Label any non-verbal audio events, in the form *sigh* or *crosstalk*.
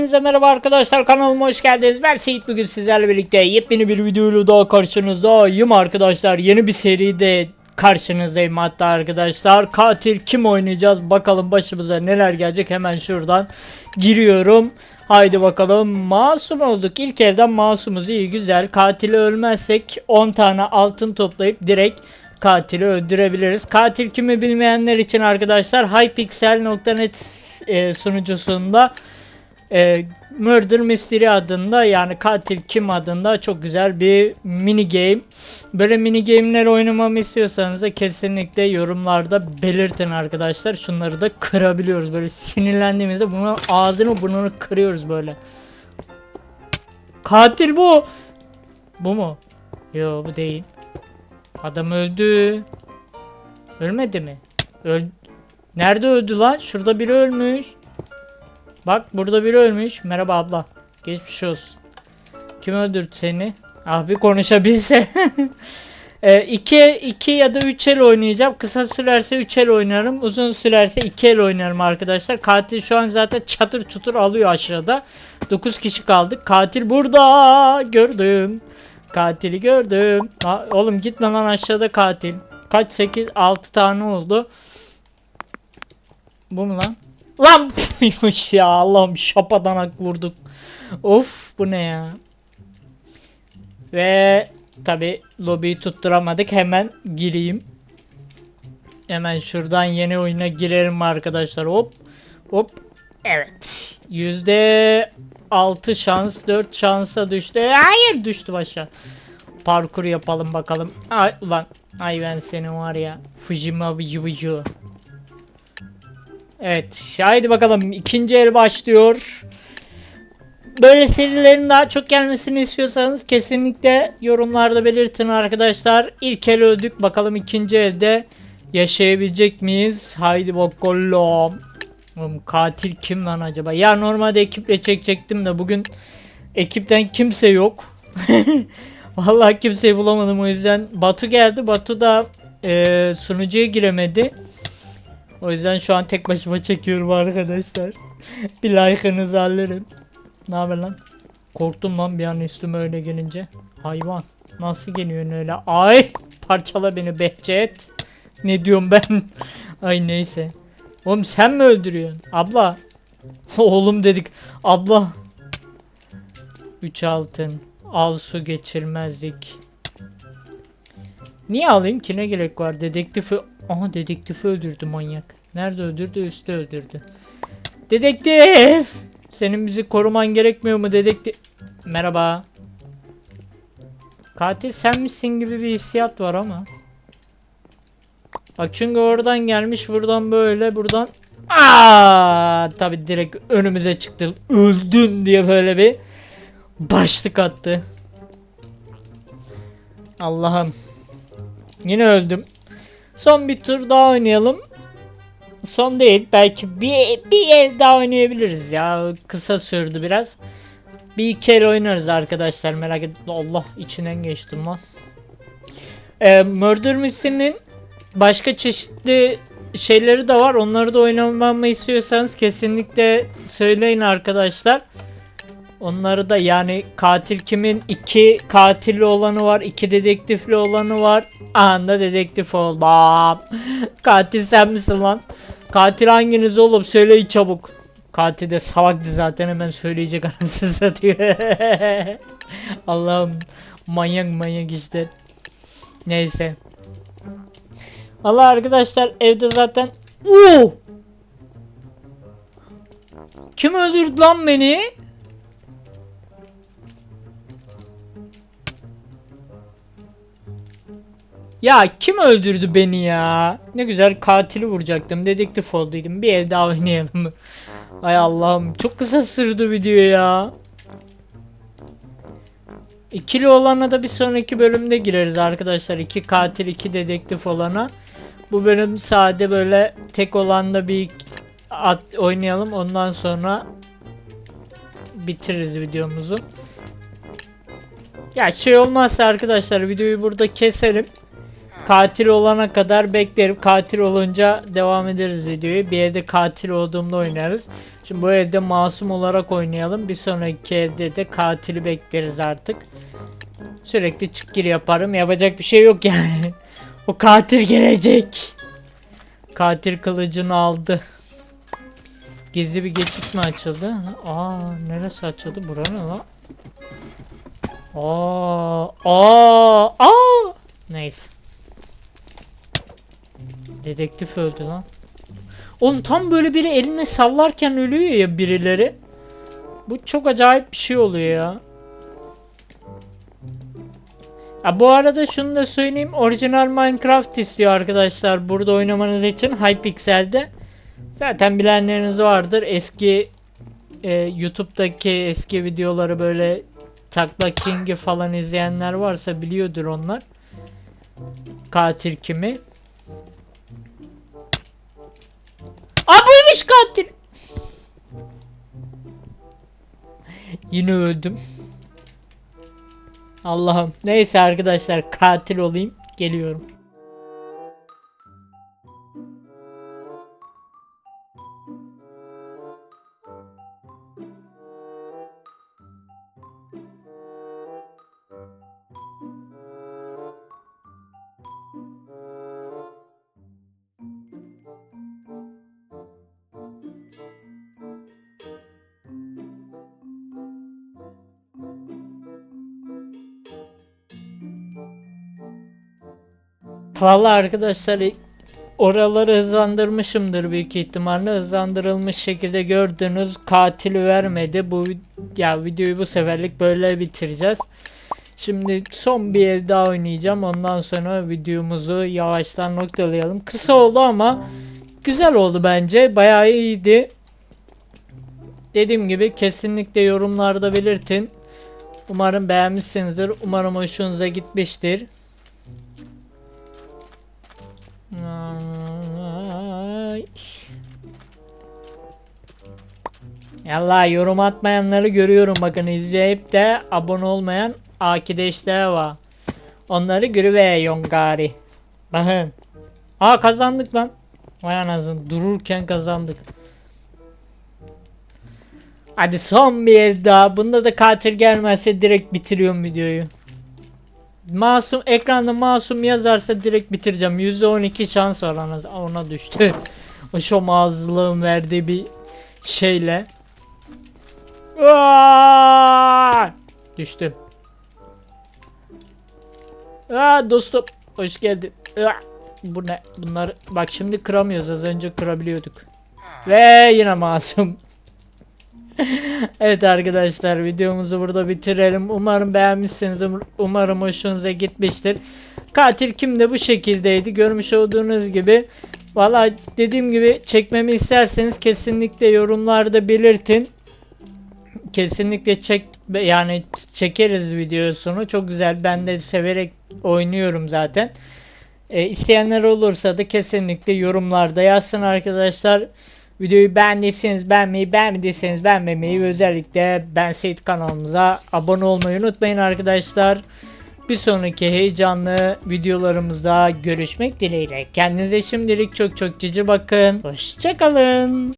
Hepinize merhaba arkadaşlar kanalıma hoş geldiniz. Ben Seyit bugün sizlerle birlikte yepyeni bir videoyla daha karşınızdayım arkadaşlar. Yeni bir seride karşınızdayım hatta arkadaşlar. Katil kim oynayacağız bakalım başımıza neler gelecek hemen şuradan giriyorum. Haydi bakalım masum olduk. İlk elden masumuz iyi güzel. Katili ölmezsek 10 tane altın toplayıp direkt katili öldürebiliriz. Katil kimi bilmeyenler için arkadaşlar hypixel.net e, sunucusunda e, Murder Mystery adında yani katil kim adında çok güzel bir mini game. Böyle mini game'ler oynamamı istiyorsanız da kesinlikle yorumlarda belirtin arkadaşlar. Şunları da kırabiliyoruz böyle sinirlendiğimizde bunu ağzını burnunu kırıyoruz böyle. Katil bu. Bu mu? Yo bu değil. Adam öldü. Ölmedi mi? Öl Nerede öldü lan? Şurada biri ölmüş. Bak burada biri ölmüş. Merhaba abla. Geçmiş olsun. Kim öldürdü seni? Ah bir konuşabilse. *laughs* e, iki, iki ya da üç el oynayacağım. Kısa sürerse üç el oynarım. Uzun sürerse iki el oynarım arkadaşlar. Katil şu an zaten çatır çutur alıyor aşağıda. 9 kişi kaldık. Katil burada. Gördüm. Katili gördüm. Ha, oğlum gitme lan aşağıda katil. Kaç 8 6 tane oldu. Bu mu lan? Lan ya Allah'ım şapadanak vurduk. Of bu ne ya? Ve tabi lobiyi tutturamadık. Hemen gireyim. Hemen şuradan yeni oyuna girerim arkadaşlar. Hop. Hop. Evet. Yüzde 6 şans 4 şansa düştü. Hayır düştü aşağı. Parkur yapalım bakalım. Ay ulan. Ay ben senin var ya. Fujima vıcı vıcı. Evet. Haydi bakalım ikinci el başlıyor. Böyle serilerin daha çok gelmesini istiyorsanız kesinlikle yorumlarda belirtin arkadaşlar. İlk el öldük. Bakalım ikinci elde yaşayabilecek miyiz? Haydi bakalım. Oğlum katil kim lan acaba? Ya normalde ekiple çekecektim de bugün ekipten kimse yok. *laughs* Vallahi kimseyi bulamadım o yüzden. Batu geldi. Batu da e, sunucuya giremedi. O yüzden şu an tek başıma çekiyorum arkadaşlar. *laughs* bir like'ınızı alırım. Ne haber lan? Korktum lan bir an üstüme öyle gelince. Hayvan. Nasıl geliyorsun öyle? Ay! Parçala beni Behçet. Ne diyorum ben? *laughs* Ay neyse. Oğlum sen mi öldürüyorsun? Abla. *laughs* Oğlum dedik. Abla. 3 altın. Al su geçirmezlik. Niye alayım ki ne gerek var? Dedektifi... Aha dedektifi öldürdü manyak. Nerede öldürdü? Üstte öldürdü. Dedektif! Senin bizi koruman gerekmiyor mu dedektif? Merhaba. Katil sen misin gibi bir hissiyat var ama. Bak çünkü oradan gelmiş buradan böyle buradan Aa, tabi direkt önümüze çıktı. Öldün diye böyle bir başlık attı. Allah'ım. Yine öldüm. Son bir tur daha oynayalım. Son değil. Belki bir, bir el daha oynayabiliriz ya. Kısa sürdü biraz. Bir iki el oynarız arkadaşlar merak etme. Allah içinden geçtim lan. Ee, Murder Mystery'nin başka çeşitli şeyleri de var. Onları da oynamamı istiyorsanız kesinlikle söyleyin arkadaşlar. Onları da yani katil kimin iki katilli olanı var, iki dedektifli olanı var. Anda dedektif oldum. *laughs* Katil sen misin lan? Katil hanginiz oğlum söyleyin çabuk. Katil de salaktı zaten hemen söyleyecek anasını *laughs* satıyor. *laughs* Allah'ım manyak manyak işte. Neyse. Allah arkadaşlar evde zaten Oo! Kim öldürdü lan beni? Ya kim öldürdü beni ya? Ne güzel katili vuracaktım. Dedektif olduydum. Bir el daha oynayalım? *laughs* Ay Allah'ım. Çok kısa sürdü video ya. İkili olana da bir sonraki bölümde gireriz arkadaşlar. İki katil, iki dedektif olana. Bu bölüm sade böyle tek olanda bir at oynayalım. Ondan sonra bitiririz videomuzu. Ya şey olmazsa arkadaşlar videoyu burada keselim. Katil olana kadar beklerim. Katil olunca devam ederiz videoyu. Bir evde katil olduğumda oynarız. Şimdi bu evde masum olarak oynayalım. Bir sonraki evde de katili bekleriz artık. Sürekli çık gir yaparım. Yapacak bir şey yok yani. *laughs* o katil gelecek. Katil kılıcını aldı. Gizli bir geçit mi açıldı? Aa neresi açıldı? Bura ne lan? Aa, aa, aa. Neyse. Dedektif öldü lan. Oğlum tam böyle biri eline sallarken ölüyor ya birileri. Bu çok acayip bir şey oluyor ya. Ya bu arada şunu da söyleyeyim. Orijinal Minecraft istiyor arkadaşlar burada oynamanız için Hypixel'de. Zaten bilenleriniz vardır. Eski e, YouTube'daki eski videoları böyle Takla King'i falan izleyenler varsa biliyordur onlar. Katil kimi? Aa buymuş katil. Yine öldüm. Allah'ım. Neyse arkadaşlar katil olayım. Geliyorum. Vallahi arkadaşlar oraları hızlandırmışımdır büyük ihtimalle. Hızlandırılmış şekilde gördüğünüz katili vermedi. Bu ya videoyu bu seferlik böyle bitireceğiz. Şimdi son bir el daha oynayacağım. Ondan sonra videomuzu yavaştan noktalayalım. Kısa oldu ama güzel oldu bence. Bayağı iyiydi. Dediğim gibi kesinlikle yorumlarda belirtin. Umarım beğenmişsinizdir. Umarım hoşunuza gitmiştir. Ay. Yallah yorum atmayanları görüyorum bakın izleyip de abone olmayan akideşler var. Onları görüveyon gari. Bakın. Aa kazandık lan. Vay anasını dururken kazandık. Hadi son bir el daha. Bunda da katil gelmezse direkt bitiriyorum videoyu. Masum ekranda masum yazarsa direkt bitireceğim. %12 şans var ona, ona düştü. O şomazlığın verdiği bir şeyle. Aa! Düştüm. Aa dostum hoş geldin. Aa! Bu ne? Bunlar bak şimdi kıramıyoruz. Az önce kırabiliyorduk. Ve yine masum. *laughs* evet arkadaşlar videomuzu burada bitirelim. Umarım beğenmişsiniz. Um- Umarım hoşunuza gitmiştir. Katil kimde bu şekildeydi. Görmüş olduğunuz gibi. Valla dediğim gibi çekmemi isterseniz kesinlikle yorumlarda belirtin. Kesinlikle çek yani çekeriz videosunu. Çok güzel. Ben de severek oynuyorum zaten. E, isteyenler olursa da kesinlikle yorumlarda yazsın arkadaşlar. Videoyu beğendiyseniz beğenmeyi, beğenmediyseniz beğenmemeyi ve özellikle Ben Seyit kanalımıza abone olmayı unutmayın arkadaşlar. Bir sonraki heyecanlı videolarımızda görüşmek dileğiyle. Kendinize şimdilik çok çok cici bakın. Hoşçakalın.